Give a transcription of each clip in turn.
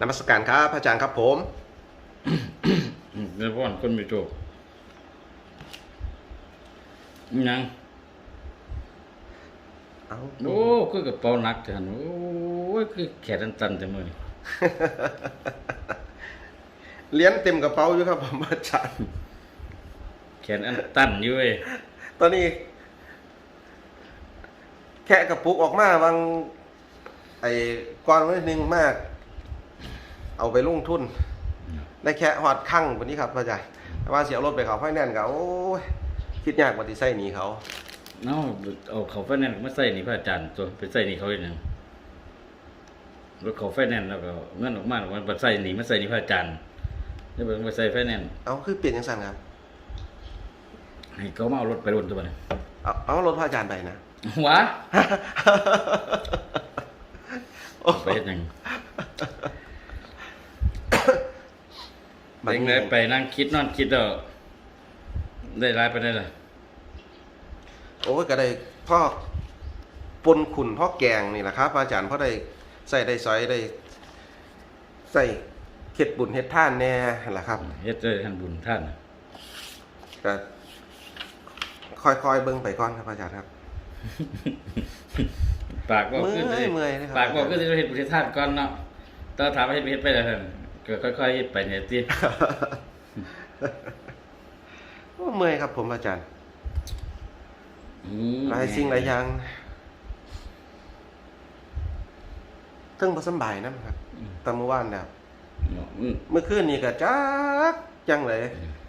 นมัสการครับพระอาจารย์ครับผมอืมแล้วพ่อนคนมีโชคอิหยังเอาโอ้คือกระเป๋าหนักจังโอ้ยคือแขนตันๆจังเลยเหรียญเต็มกระเป๋าอยู่ครับผมอาจารย์แขนอันตันอยู่เว้ยตอนนี้ แค่กระปุกออกมาบางไอ้ก้อนไว้หนึ่งมาก เอาไปลงทุนได้แค่หอดคั่งวันนี้ครับพระอาจารย์แต่ว่าเสียรถไปเขาไฟแนนซ์เขาโอ้ยคิดยากกว่าที่ใส่หนีเขาเนาเอาเขาไฟแนนซ์มาใส่นี่พระอาจารย์ตัวไปใส่นี่เขาเฮ็ดหยังรถเขาไฟแนนซ์แล้วก็เงินออกมาแล้วมันไปใส่นี่มาใส่นี่พระอาจารย์แล้วมันไปใส่ไฟแนนซ์เอาคือเปลี่ยนยังสั่นครับให้เขามาเอารถไปรถตัวนี้เอาเอารถพระอาจารย์ไปนะหวะโอ้ไปเฮ็ดหยัง บัดเด็กนี้เลยไปนั่งคิดนอนคิดแล้วได้รายไปได้ล่ะโอ้ยก็ได้พ่อปนขุนพ่อแกงนี่แหละครับพระอาจารย์พ่อได้ใส่ได้ซอยได้ใส่เข็ดบุญเฮ็ดท่านแน่แหละครับเฮ็ดด้วยท่านบุญท่านก็ค่อยๆเบิ่งไปก่อนครับพระอาจารย์ครับ ปากบอกขึ้นเมื่อยเมื่อยนะครับ ปากบอกขึ้นสิเฮ็ดบุญเฮ็ดทานก่อนเนาะตอนถามว่าเฮ็ดบ่เฮ็ดไปแล้วท่าน ก็ค่อยๆเฮ็ดไปเนี่ยติโอ้เมื่อยครับผมอาจารย์อืมหลายสิ่งหลายอย่างเทั้งบ่สำบายนะครับแตะเมื่อวานแล้วอืมเมื่อคืนนี่ก็จักจังเลย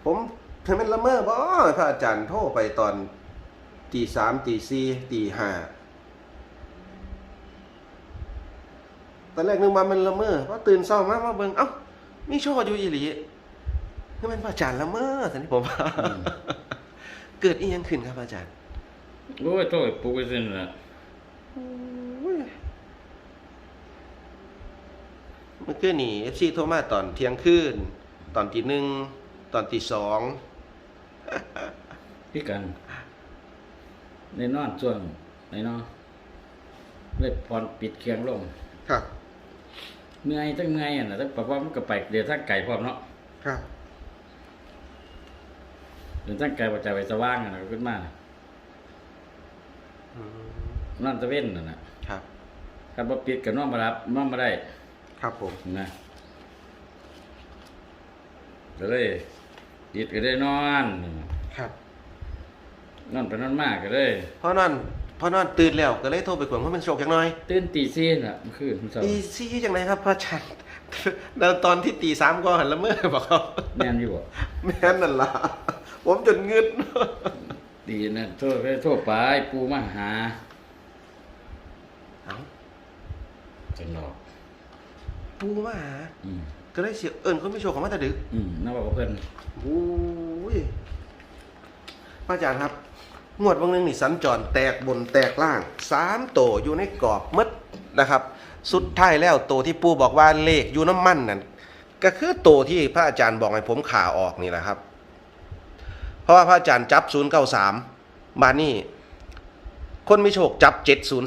ผมถึงเป็นละเมอบ่พระอาจารย์โทรไปตอนตีสามตีสี่ตีห้าตอนแรกนึกว่ามันละเมอเพราะตื่นเช้ามามาเบิ่งเอ้า มีโชว์อยู่อีหลีนี่มันพระอาจารย์ละเมอสันนี่ผมว่าเกิดอีหยังขึ้นครับอาจารย์โอ้ยโทษปลุกไว้ซินั่นล่ะเมื่อคืนนี่เอฟซีโทรมาตอนเที่ยงคืน ตอนตีหนึ่งตอนตีสองพี่กันในนอนช่วงในนอนเลยพรปิดเครื่องลงครับ เมื่อยจังเมื่อยอะนะแต่ปะว่ามันก็ไปเดี๋ยวทางไก่พร้อมเนาะครับ เดี๋ยวทางไก่บ่จะไปสว่างอะนะขึ้นมาน่ะอืมนอนตะเว้นน่ะนะครับคันบ่ปิดก็นอนบ่รับนอนบ่ได้ครับผม นะก็เลยดิดก็ได้นอน ครับ นอนไปนอนมากก็เลยพอนอน พอนอนตื่นแล้วก็เลยโทรไปกวนเพราะมันโชคจังน้อยตื่นตีสี่น่ะเมื่อคืนเมื่อเช้าตีซี่จังไรครับพระอาจารย์แล้วตอนที่ตีสามก็หันละเมอบอกเขาแม่นอยู่บ่แม่นนั่นล่ะผมจนงึดดีนะโทษไปโทษไปปูมาหาเอ้าจังดอกปูมาหาอืมก็เลยเสียเอิญคนไม่โชคเขามาแต่ดึกอืมน่าบอกกับเพิ่นโอ้ยพระอาจารย์ครับ งวดวันหนึงนี่สัญจรแตกบนแตกล่างสามโตอยู่ในกรอบมดนะครับ สุดท้ายแล้วโตที่ปูบอกว่าเลขอยู่น้ำมันนั่นก็คือโตที่พระอาจารย์บอกให้ผมขาออกนี่แหละครับ เพราะว่าพระอาจารย์จับ093บาทนี่คนมีโชคจับ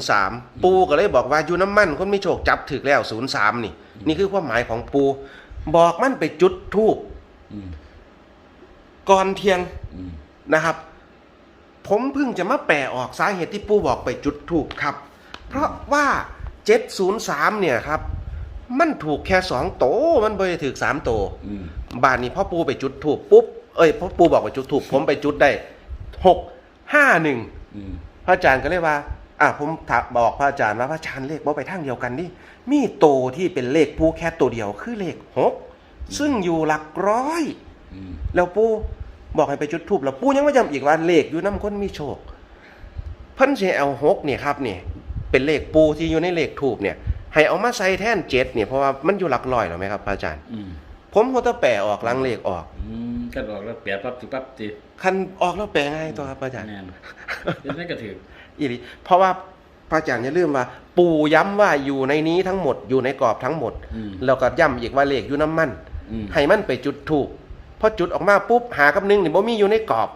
703 ปูก็เลยบอกว่าอยู่น้ำมัน คนมีโชคจับถึกแล้ว 03 นี่ นี่คือความหมายของปู บอกมันไปจุดทูบก่อนเที่ยงนะครับ ผมเพิ่งจะมาแปลออกสาเหตุที่ปูบอกไปจุดถูกครับ เพราะว่า 703 เนี่ยครับ มันถูกแค่สองโต มันไม่ได้ถือสามโตอืมบานนี้พ่อปูไปจุดถูกปุ๊บเอ้ยพ่อปูบอกไปจุดถูกผมไปจุดได้หกห้าหนึ่ง อืมพระอาจารย์ก็เลยว่า อะผมถามบอกพระอาจารย์ว่าพระอาจารย์เลขบ่ไปทางเดียวกันดิมีโตที่เป็นเลขปูแค่ตัวเดียวคือเลขหกซึ่งอยู่หลักร้อย อืมแล้วปู่ บอกให้ไปจุดทูบแล้วปู่ยังไม่ย้ำอีกว่าเลขอยู่น้ำคนมีโชคเพิ่นสิเอาหกเนี่ยครับเนี่ยเป็นเลขปูที่อยู่ในเลขทูบเนี่ย ให้เอามาใส่แท่นเจ็ดเนี่ยเพราะว่ามันอยู่หลักร้อยหรอไหมครับพระอาจารย์อืมผมก็ต้องแปลออกหลังเลขออกอืมก็ออกแล้วแปะปั๊บสิปั๊บสิคันออกแล้วแปลง่ายตัวครับพระอาจารย์แม่นเดี๋ยวนั้นก็ถืออีหลีเพราะว่าพระอาจารย์อย่าลืมว่า ปู่ย้ำว่าอยู่ในนี้ทั้งหมดอยู่ในกรอบทั้งหมดอืมแล้วก็ย้ำอีกว่าเลขอยู่น้ำมันอืมให้มันไปจุดถูก พอจุดออกมาปุ๊บหากับหนึ่งนี่บ่มีอยู่ในกรอบ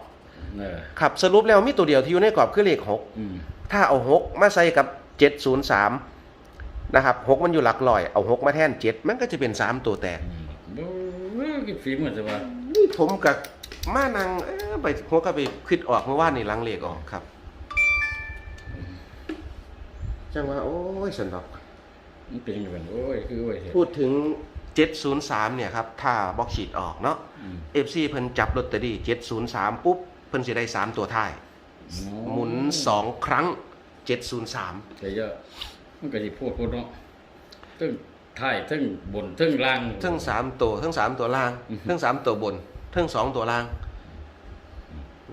เออครับสรุปแล้วมีตัวเดียวที่อยู่ในกรอบคือเลขหกอืมถ้าเอาหกมาใส่กับเจ็ดศูนย์สามนะครับหกมันอยู่หลักร้อย เอาหกมาแทนเจ็ดมันก็จะเป็นสามตัวแตกอืมบ่เอ้ยคือฝีมือจะว่านี่ผมกับมานังเอ้อไปหัวก็ไปคิดออกเมื่อวานนี่หลังเลขออกครับจังว่าโอ้ยสนดอกมันเป็นอย่างนั้นโอ้ยคือโอ้ยเถอะพูดถึง 703เนี่ยครับถ้าบอกฉีดออกเนาะอืม FC เพิ่นจับลอตเตอรี่703 ปุ๊บ เพิ่นสิได้ 3 ตัวท้าย หมุน 2 ครั้ง 703แต่เยอะมันก็สิพูดพูดเนาะตึ้งท้ายตึ้งบนตึ้งล่างทั้ง3ตัวทั้ง3ตัวล่างอือฮึทั้ง3ตัวบนทั้ง2ตัวล่าง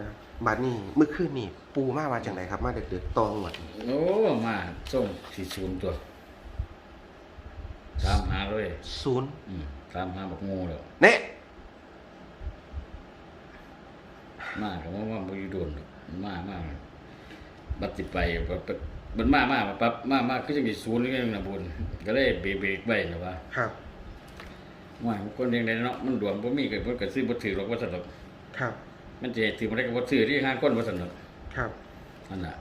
นะบัดนี้เมื่อคืนนี่ปูมาว่าจังไดครับ มาเด็กๆตองหมดโอ้มาส่งสี่ศูนย์ตัว ตามหาเลยศูนย์อืมตามหาบักงูแล้วเน่มาก็ว่าว่าบ่อยู่โดนดอกมามาบัดสิไปบัดบัดมันมามาปั๊บมามาคือจังสิศูนย์นี่นะบุญก็เลยเบรกเบรกไว้นะว่าครับ ว่าคนยังไดเนาะมันดวงบ่มีก็เพิ่นก็ซื้อบ่ถือหรอกว่าซั่นดอกครับ มันจะให้ถือบ่ได้ก็บ่ซื้อที่ห้างคนว่าซั่นดอกครับ นั่นน่ะ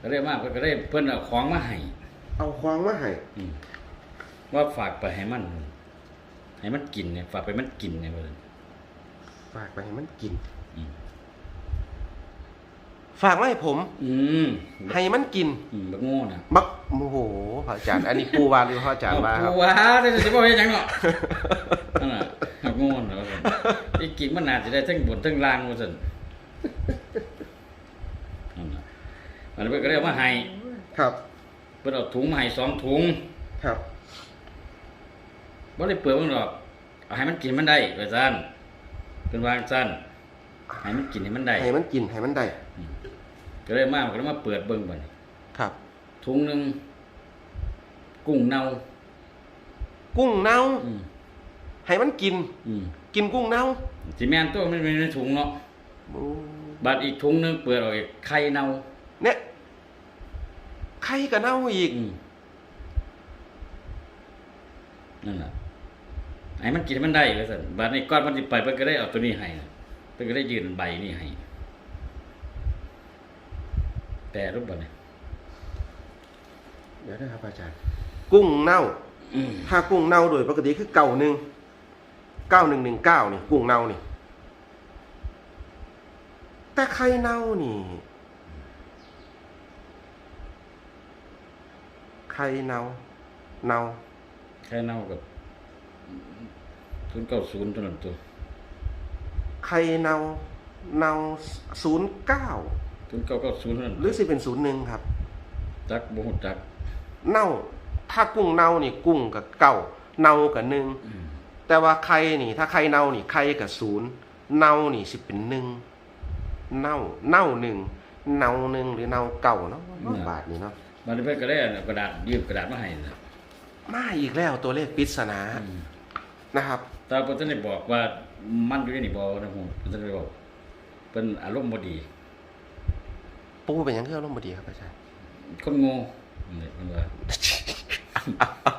ก็เลยมาเพิ่นก็เลยเพิ่นเอาของมาให้เอาควางมาให้อืม ว่าฝากไปให้มัน ให้มันกินเนี่ยฝากไปมันกินเนี่ยว่าซั่นฝากไปให้มันกิน อืมฝากมาให้ผม อืมให้มันกิน อืมบักโง่น่ะบักโมโหพระอาจารย์ อันนี้ปูวาหรือพระอาจารย์ว่าครับเอว้าได้สิบ่เฮ็ดหยังเนาะนั่นน่ะบักโง่น่ะว่าซั่นอีกินมันน่าจะได้ทั้งบนทั้งล่างว่าซั่นนั่นน่ะมันเพิ่นก็เลยเอามาให้ครับเพิ่นเอาถุงมาให้สองถุงครับ บ่ได้เปลือกมันหรอกเอาให้มันกินมันได้ว่าซั่นเป็นวางซั่นให้มันกินให้มันได้ให้มันกินให้มันได้ก็เลยมาก็เลยมาเปิดเบิ่งบัดนี้ครับ ถุงหนึงกุ้งเน่ากุ้งเน่าอืมให้มันกิน อืมกินกุ้งเน่าสิแม่นตัวมันเป็นในถุงเนาะโอ้บัดอีกถุงหนึงเปิดออกอีกไข่เน่าเนี่ยไข่ก็เน่าอีกอืมนั่นน่ะ ให้มันกินให้มันได้ว่าซั่นบัดนี้ก่อนมันสิไปเพิ่นก็ได้เอาตัวนี้ให้นะเพิ่นก็ได้ยื่นใบนี้ให้แต่รูปบัดนี้เดี๋ยวนะครับอาจารย์ กุ้งเน่าอืมถ้ากุ้งเน่าโดยปกติคือเก่าหนึ่งเก้าหนึ่งหนึ่งเก้านี่กุ้งเน่านี่ แต่ไข่เน่านี่ไข่เน่าเน่าไข่เน่ากับ ทุนเก้าศูนย์ตัวนั้นตัวไข่เน่าเน่าศูนย์เก้าทุนเก้าเก้าศูนย์ตัวนั้นหรือสิเป็นศูนย์หนึ่งครับ จักบ่ฮู้จักเน่าถ้ากุ้งเน่านี่กุ้งกับเก้าเน่ากับหนึ่งอืมแต่ว่าไข่นี่ ถ้าไข่เน่านี่ไข่กับศูนย์เน่านี่สิเป็นหนึ่งเน่าเน่าหนึ่งเน่าหนึ่งหรือเน่าเก่าเนาะบาทนี่เนาะบัดนี้เพิ่นก็ได้เอากระดาษยื่นกระดาษมาให้นะมาอีกแล้วตัวเลขปริศนาอืมนะครับ แต่เพิ่นท่านได้บอกว่ามันอยู่ในนี่บ่นะฮู้เพิ่นท่านได้บอกเพิ่นอารมณ์บ่ดี ปูเป็นหยังคืออารมณ์บ่ดีครับอาจารย์ คนโง่นี่เพิ่นว่า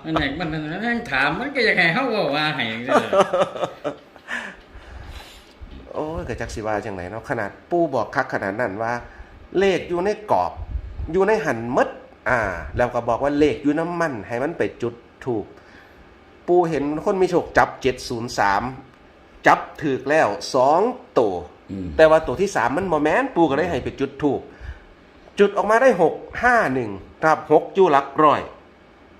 อันไหนมันนั่งถามมันก็อยากให้เฮาเว้าว่าให้จังซี่ล่ะโอ้ยเกิดจากสิว่าจังไหนเนาะขนาดปูบอกคักขนาดนั้นว่า เลขอยู่ในกรอบ อยู่ในหันมดอ่า แล้วก็บอกว่าเลขอยู่น้ำมัน ให้มันไปจุดถูก ปูเห็นคนมีโชคจับเจ็ดศูนย์สามจับถือแล้วสองตัวอืมแต่ว่าตัวที่สามมันโมแมนปูก็ได้ให้ไปจุดถูก จุดออกมาได้หกห้าหนึ่งนะครับหกอยู่หลักร้อย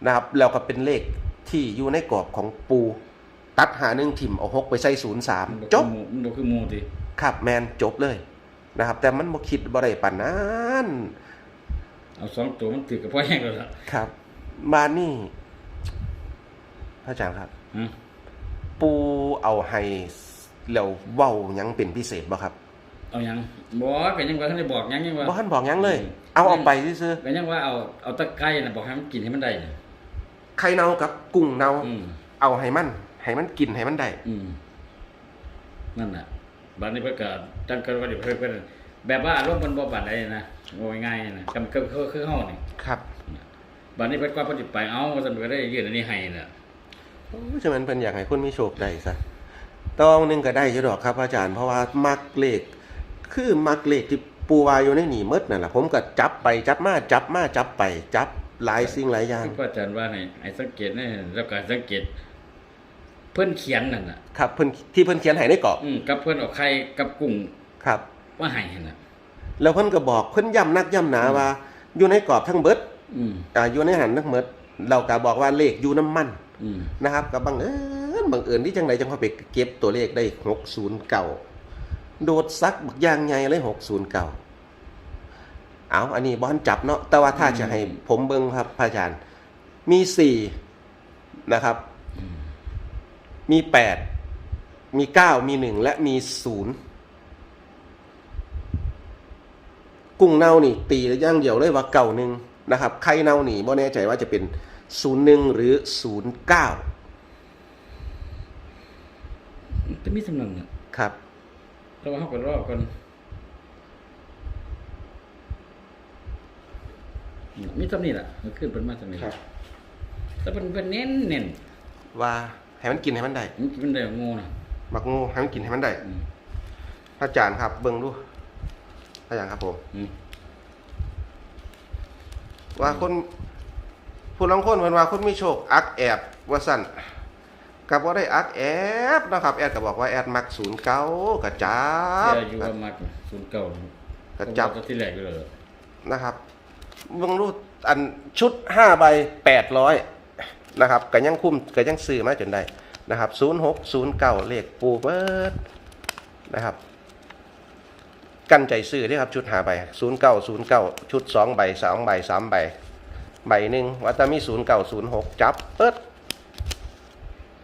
นะครับแล้วก็เป็นเลขที่อยู่ในกรอบของปูตัดหาหนึ่งถิ่มเอาหกไปใส่ศูนย์สามมันจคือบหมู่มันบ่คือหมู่ติครับแมนจบเลยนะครับ แต่มันบ่คิดบ่ได้ปานนั้นเอาสองตัวมันถือกับพ่อแห้งแล้วล่ะครับมานี่ พระอาจารย์ครับฮะปูเอาให้แล้วเว้าหยังเป็นพิเศษบ่ครับเอาหยังบ่ก็ยังว่าท่านได้บอกหยังยังว่าบ่ทันบอกหยังเลย เอาออกไปซื่อก็ยังว่าเอาเอาตะไคร้น่ะบอกให้มันกินให้มันได้น่ะๆไข่เน่ากับกุ้งเน่าอืมเอาให้มันให้มันกินให้มันได้อืมนั่นน่ะบัดนี้เพิ่นก็จังเกิดว่าเดี๋ยวเพิ่นเพิ่นแบบว่าอารมณ์มันบ่ปานใดนะว่าง่ายๆนะกำคือคือคือเฮานี่ครับบัดนี้เพิ่นก็เพิ่นสิไปเอาว่าซั่นเพิ่นก็ได้ยื่นอันนี้ให้น่ะโอ้ย ฉะนั้นเพิ่นอยากให้คนมีโชคได้ซะตองหนึงก็ได้อยู่ดอกครับ อาจารย์เพราะว่ามักเลข คือมักเลขที่ปูวาอยู่ในหนีหมดนั่นแหละผมก็จับไปจับมาจับมาจับไปจับหลายสิ่งหลายอย่างคือพระอาจารย์ว่าให้ให้สังเกตนะแล้วก็สังเกต เพิ่นเขียนนั่นน่ะครับเพิ่นที่เพิ่นเขียนให้ในกรอบอืมกับเพิ่นเอาไข่กับกุ้งครับมาให้นั่นน่ะแล้วเพิ่นก็บอกเพิ่นย้ำนักย้ำหนาว่า อยู่ในกรอบทั้งเบิดอืมอ่าอยู่ในหันทั้งเบิดเราก็บอกว่าเลขอยู่น้ำมันอืม นะครับก็บังเอิญบังเอิญที่จังไดจังพอไปเก็บตัวเลขได้609โดดซักบักยางใหญ่เลย609เก่าเอาอันนี้บ่ทันจับเนาะแต่ว่าถ้าจะให้ผมเบิ่งครับพระอาจารย์ มี4นะครับมมีแปดมีเก้ามีหนึ่งและมีศูนย์กุ้งเน่านี่ ตีแล้วย่างเดียวเลยว่าเก่าหนึ่งนะครับไข่เน่านี่บ่แน่ใจว่าจะเป็น ศูนย์หนึ่งหรือศูนย์เก้าจะมีสำนักน่ะครับ แต่ว่าเฮาก็รอก่อนมีสำนี่ล่ะมันขึ้นเพิ่นมาสำนี่ครับแต่เพิ่นเพิ่นเน้นเน้นว่าให้มันกินให้มันได้มันมันได้งูน่ะบักงูให้มันกินให้มันได้อืมพระอาจารย์ครับ เบิ่งดูพระอาจารย์ครับผมอืมว่าคน ผู้ลางคนเพิ่นว่าคนมีโชคอักแอบว่าสั่นกับว่าได้อักแอบนะครับแอดก็บอกว่าแอดมักศูนย์เก้ากระจับเสียอยู่ว่ามัก09กระจับผมว่าที่แรกเลยเหรอนะครับเบิ่งรูอันชุดห้าใบแปดร้อยนะครับก็ยังคุ้มก็ยังซื้อมาจนได้นะครับศูนย์หกศูนย์เก้าเลขปูเบิดนะครับกันใจซื้อเด้อครับชุดหาใบศูนย์เก้าศูนย์เก้าชุดสองใบสองใบสามใบ ใบหนึ่งวัตามีศูนย์เก้าศูนย์หกจับเปิด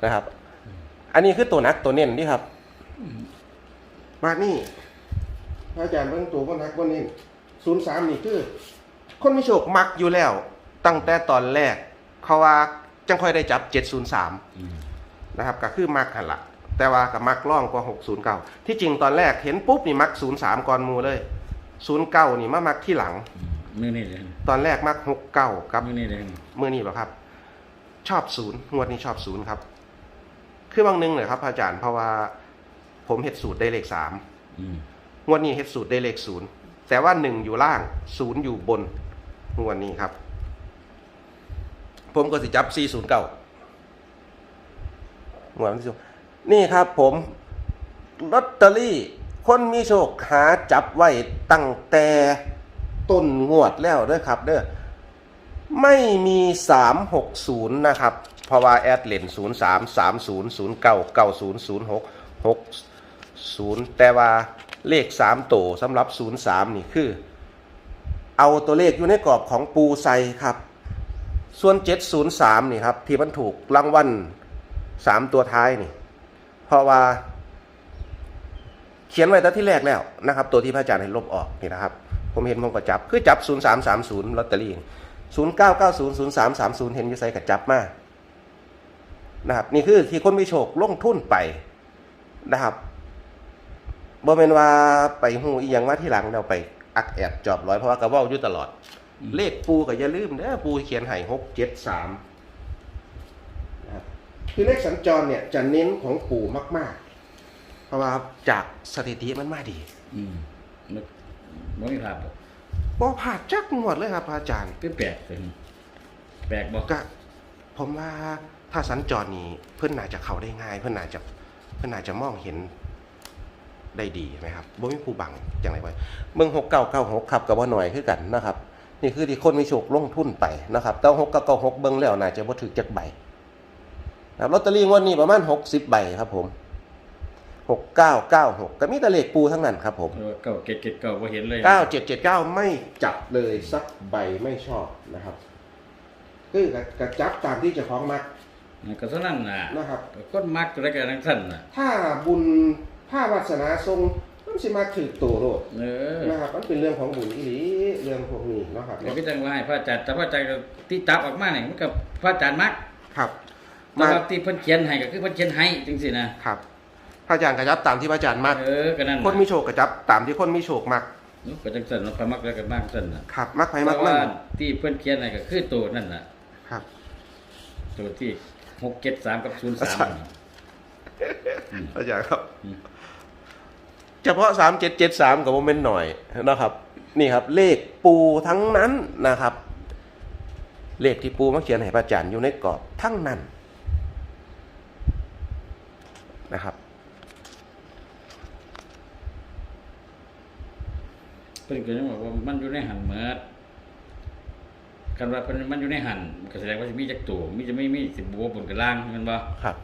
นะครับ อันนี้คือตัวนักตัวเน้นนี่ครับ มานี่อาจารย์เบิ่งตัวว่านักว่าเน้นศูนย์สามนี่คือ คนมีโชคมักอยู่แล้ว ตั้งแต่ตอนแรก เขาว่าจังค่อยได้จับ703อืมนะครับ ก็คือมักหันละแต่ว่ากับมักล่องกว่า609ที่จริงตอนแรกเห็นปุ๊บนี่มัก03ก่อนมูเลย09นี่มามักที่หลัง มมื้อนี้เลยตอนแรกมัก69กับมื้อนี้เลยเมื่อนี้ป่ะครับ ชอบศูนย์งวดนี้ชอบศูนย์ครับ คือบางหนึงเลยครับอาจารย์เพราะว่าผมเห็ดสูตรได้เลขสามอืมงวดนี้เฮ็ดสูตรได้เลขศูนย์แต่ว่าหนึ่งอยู่ล่างศูนย์อยู่บนงวดนี้ครับ ผมก็สิจับ409งวดที่สุดนี่ครับ ผมลอตเตอรี่คนมีโชคหาจับไว้ตั้งแต่ ต้นงวดแล้วเด้อครับเด้อไม่มี 360 นะครับ เพราะว่าแอดเลน03 30 09 90 06 60 แต่ว่าเลข 3 โตวสำหรับ 03 นี่คือ เอาตัวเลขอยู่ในกรอบของปูไซครับ ส่วน 703 นี่ครับ ที่มันถูกรางวัล3 ตัวท้ายนี่ เพราะว่าเขียนไว้ตั้งที่แรกแล้วนะครับ ตัวที่พระอาจารย์ให้ลบออกนี่นะครับ ผมเห็นผมก็จับ คือจับ 0330ลอตเตอรี่0990 0330 เห็นอยู่ใส่กับจับมานะครับนี่คือที่คนมีโชคลงทุนไปนะครับบ่แม่นว่าไปหูอีหยังมาที่หลังเราไป อักแอบจอบร้อยเพราะว่ากระเว้าอยู่ตลอด เลขปูก็อย่าลืมเด้อปูเขียนให้หกเจ็ดสามนะครับคือเลขสัญจรเนี่ยจะเน้นของปู่มาก ๆ เพราะว่าจากสถิติมันมาดี อืมมัน บ่มีภาพบ่บ่ผาดจักงวดเลยครับพระอาจารย์คือแปลกเลยแปลกบ่ก็ผมว่าถ้าสัญจรนี้เพื่อนน่าจะเข้าได้ง่าย เพื่อนน่าจะเพื่อนน่าจะมองเห็นได้ดีไหมครับบ่มีผู้บังอย่างไรไว้เมืองหกเก้าเก้าหกครับกับว่าหน่อยคือกันนะครับ นี่คือที่คนมีโชคลงทุนไปนะครับแต่หกเก้าเก้าหกเบิ้งแล้วน่าจะบ่ถึงจักใบนะครับลอตเตอรี่งวดนี้ประมาณหกสิบใบครับผม หกเก้าเก้าหกก็มีแต่เลขปูทั้งนั้นครับผมเออเก่าเก็ดเก็ดเก่าบ่เห็นเลยเก้าเจ็ดเจ็ดเก้าไม่จับเลยสักใบไม่ชอบนะครับ คือกระจับตามที่เจะคล้าของมักมันก็เท่านั้นน่ะนะครับคนมักตัวใดก็ทั้งสั้นน่ะถ้าบุญผ้าวาสนาทรงมันสิมาถือตัวโลดเออนะครับ มันเป็นเรื่องของบุญอีหลีเรื่องพวกนี้เนาะครับเดี๋ยวพี่จังว่าให้พระอาจารย์แต่พระอาจารย์ก็ที่จับออกมาเนี่ยมันก็พระอาจารย์มักครับ แต่ว่าที่เพิ่นเขียนให้ก็คือเพิ่นเขียนให้จังซี่นะครับ พระอาจารย์กระจับตามที่พระอาจารย์มักเออก็นั่นคนมีโชคกระจับตามที่คนมีโชคมักนุก็จังซั่นเนาะพระมักแล้วก็มักซั่นน่ะครับมักไปแต่มักมัว่านที่เพิ่นเขียนให้ก็คือตัวนั่นน่ะ ครับ ตัวที่673กับอาจารย์03น่ะอาจารย์ครับอืมเฉพาะสามเจ็ดเจ็ดสามกับโมเมนต์หน่อยนะครับ นี่ครับ เลขปูทั้งนั้นนะครับ เลขที่ปูมาเขียนให้พระอาจารย์อยู่ในกรอบทั้งนั้นนะครับ พิ่นก็ยังบอกว่ามันอยู่ในหันเหมือดคันว่าเพิ่นมันอยู่ในหันก็แสดงว่าสิมีจักตัวมีจะไม่มีสิบัวบนกับล่างแมันบ่ครับ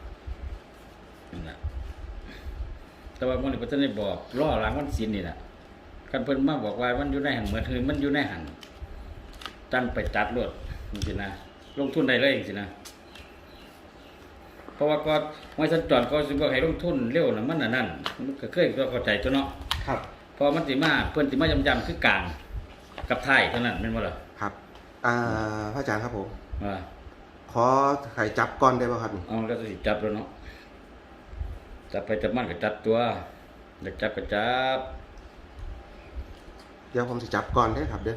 นั่นน่ะแต่ว่ามันนี่เพิ่นได้บอกล่อหลังวันศีลนี่น่ะคันเพิ่นมาบอกว่ามันอยู่ในหันเหมือดคือมันอยู่ในหันตั้งไปจัดรถจังซี่นะลงทุนได้เลยจังซี่นะเพราะว่าก็ไม่สัญจรเขาสิบ่ให้ลงทุนเร็วน่ะมันน่ะนั่นมันก็เคยก็เข้าใจตัวเนาะครับ พอมันสิมาเพิ่นสิมายำๆคือกลางกับไทยเท่านั้นแม่นบ่ล่ะครับอ่าพระอาจารย์ครับผมว่าขอไข่จับก่อนได้ป่ะครับนี่เอาแล้วก็สิจับแล้วเนาะจับไปจับมันก็จับตัวอยากจับก็จับเดี๋ยวผมจะจับก่อนได้ครับเด้อ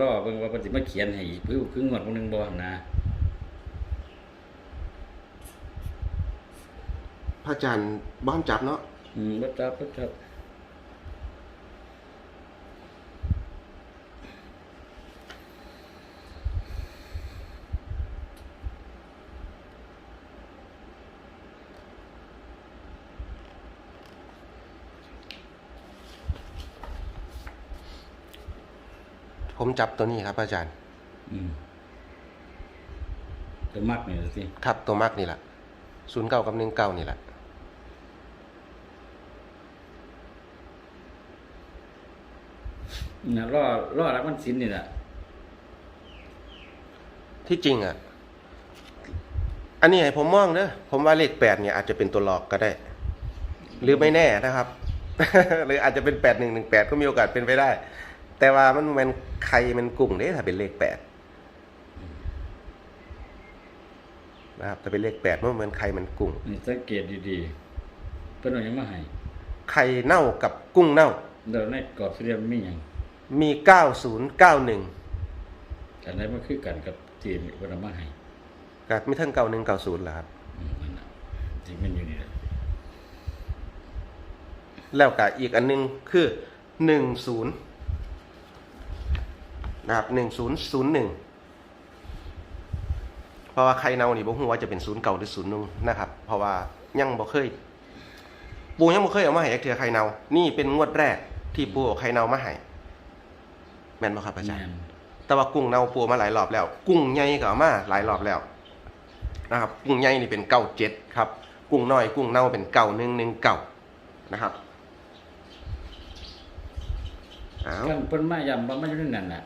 รอเบิ่งว่าเพิ่นสิมาเขียนให้อีกคือคืองวดมื้อนึงบ่หั่นนะ พระอาจารย์บ้านจับเนาะอืมบ่จับบ่จับผมจับตัวนี้ครับพระอาจารย์ อืมตัวมักนี่สิครับตัวมักนี่แหละศูนย์เก้ากับหนึ่งเก้านี่แหละ น่ะรอรอรักมันสินนี่น่ะที่จริงอะ อันนี้ให้ผมมองเด้อผมว่าเลขแปดเนี่ยอาจจะเป็นตัวหลอกก็ได้ หรือไม่แน่นะครับ หรืออาจจะเป็นแปดหนึ่งหนึ่งแปดก็มีโอกาสเป็นไปได้ แต่ว่ามันมันใครมันกุ้งเด้ถ้าเป็นเลขแปดนะครับถ้าเป็นเลขแปดมันเหมือนไข่มันกุ้งนี่สังเกตดีๆเพิ่นเอาหยังมาให้ไข่เน่ากับกุ้งเน่าแล้วในกรอบสี่เหลี่ยมมีหยัง มีเก้าศูนย์เก้าหนึ่งอันไหนมันคือกันกับที่เพิ่นเอามาให้กับไม่เท่งเก้าหนึ่งเก้าศูนย์เหรอครับอืมนั่นน่ะที่มันอยู่นี่แหละแล้วกับอีกอันหนึงคือหนึ่งศูนย์นะครับหนึ่งศูนย์ศูนย์หนึ่งเพราะว่าใครเนานี่บ่ฮู้ว่าจะเป็นศูนย์เก่าหรือศูนย์หนึ่งนะครับ เพราะว่ายังบ่เคย ปูยังบ่เคยเอามาให้จักเทื่อใครเนานี่เป็นงวดแรกที่ปูเอาใครเนามาให้ แม่นบ่ครับอาจารย์แม่นแต่ว่ากุ้งเน่าปูมาหลายรอบแล้ว กุ้งใหญ่ก็เอามาหลายรอบแล้วนะครับ กุ้งใหญ่นี่เป็นเก้าเจ็ดครับ กุ้งน้อย กุ้งเน่าเป็นเก้าหนึ่งหนึ่งเก้านะครับอ้าวท่านเพิ่นมาย้ำว่ามันอยู่ในนั่นน่ะ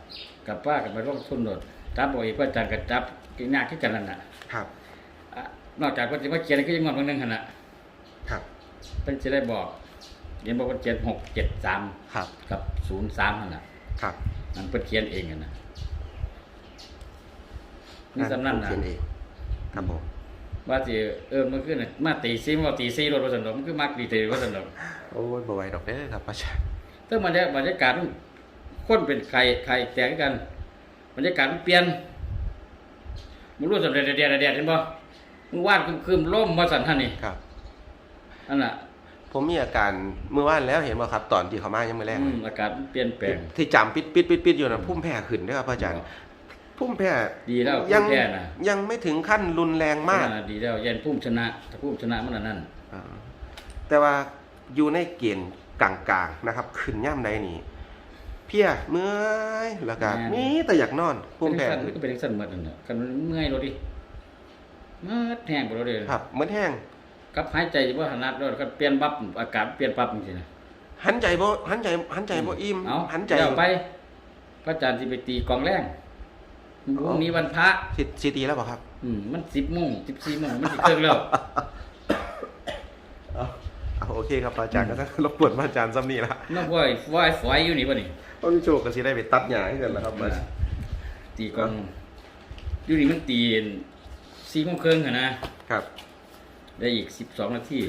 กับป้ากับไปลงทุนโดดจับบ่อีกพระอาจารย์ก็จับกินยากคือกันนั่นน่ะครับอะนอกจากเพิ่นสิมาเขียนก็ยังงอนเพิ่นนึงหั่นน่ะครับเพิ่นสิได้บอกเขียนบอกว่า7 6 7 3ครับกับ 0 3นั่นน่ะครับ นั่นเพิ่นเขียนเองนั่นน่ะนี่สำนั่นน่ะเขียนเองครับผมว่าสิเออมันคือน่ะมาตี4มาตี4รถว่าซั่นดอกมันคือมักดีเตว่าซั่นดอกโอ้ยบ่ไหวดอกเด้อครับอาจารย์ซึ่งบรรยากาศบรรยากาศมันคนเป็นไข่ไข่แตกกันบรรยากาศมันเปลี่ยนมึงรู้สำเร็จเดียดเดียดเห็นป่มึงวาดคืมๆล่มมาสั่นท่านนี่ครับนั่นน่ะ ผมมีอาการเมื่อวานแล้วเห็นบ่ครับ ตอนที่เขามายังไม่แรกอืมอากาศมันเปลี่ยนแปลง ที่จำปิดปิดปิดปิดอยู่นะพุ่มแพ้ขึ้นเด้อครับอาจารย์ พุ่มแพ้ดีแล้วยังพุ่มแพ้น่ะ ยังไม่ถึงขั้นรุนแรงมากนั่นน่ะดีแล้วยันพุ่มชนะถ้าพุ่มชนะมันอันนั่นอ่าแต่ว่าอยู่ในเกณฑ์กลางๆนะครับ ขึ้นย่ำใดนี่เพียเมื่อยแล้วก็มีแต่อยากนอนพุ่มเป็นแพ้สั้นมันก็เป็นสั้นหมดนั่นน่ะกันมันเมื่อยรถดิเมื่อแห้งไปรถดิครับเหมือนแห้ง กับหายใจว่าหันนัดรถก็เปลี่ยนบับอากาศเปลี่ยนปั๊บจริงๆนะหันใจบ่หันใจหันใจบ่อิ่มเอาหันใจเดี๋ยวไป พระอาจารย์ที่ไปตีกลองแรงพรุ่งนี้วันพระสิสิตีแล้วบ่ครับ อืมมันสิบโมงสิบสี่โมงมันสิเกินแล้วเอาเอาโอเคครับอาจารย์ก็ต้องรบกวนพระอาจารย์ซ้ำนี่ละน้องว่ายว่ายฝอยอยู่นี่ป่ะนี่ต้นโชคก็สิได้ไปตัดหญ้าให้กันแล้วครับอาจารย์ตีกลองอยู่นี่มันตีสี่โมงครึ่งอะนะครับ ได้อีกสิบสองนาที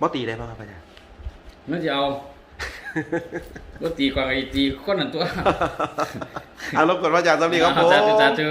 บ่ตีได้บ่ครับอาจารย์มันจะเอา ก็ตีกลองไอ้ตีคนนั้นตัวเอารบกวนพระอาจารย์ซ้ำนี่ครับผมสาธุสาธุ